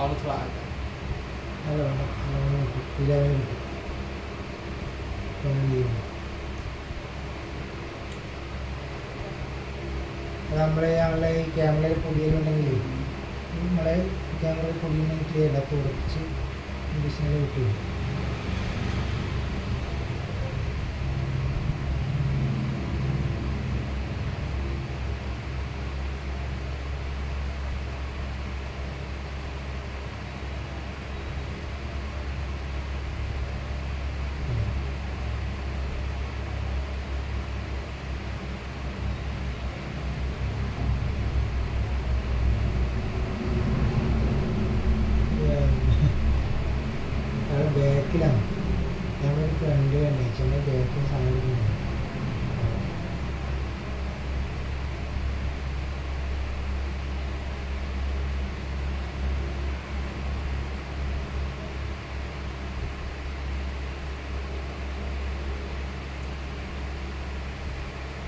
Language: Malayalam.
all flag. അത് വേണം അങ്ങനെ കിട്ടും ഇലവൻ കിട്ടും അങ്ങനെ ചെയ്യുന്നു അത് നമ്മളെ നമ്മളെ ഈ ക്യാമറയിൽ പൊടിയുണ്ടെങ്കിൽ നമ്മളെ ക്യാമറയിൽ ഇംഗ്ലീഷിനെ കിട്ടും തിരക്കിലാണ് ഞാനൊരു ഫ്രണ്ട് കണ്ടേച്ചു.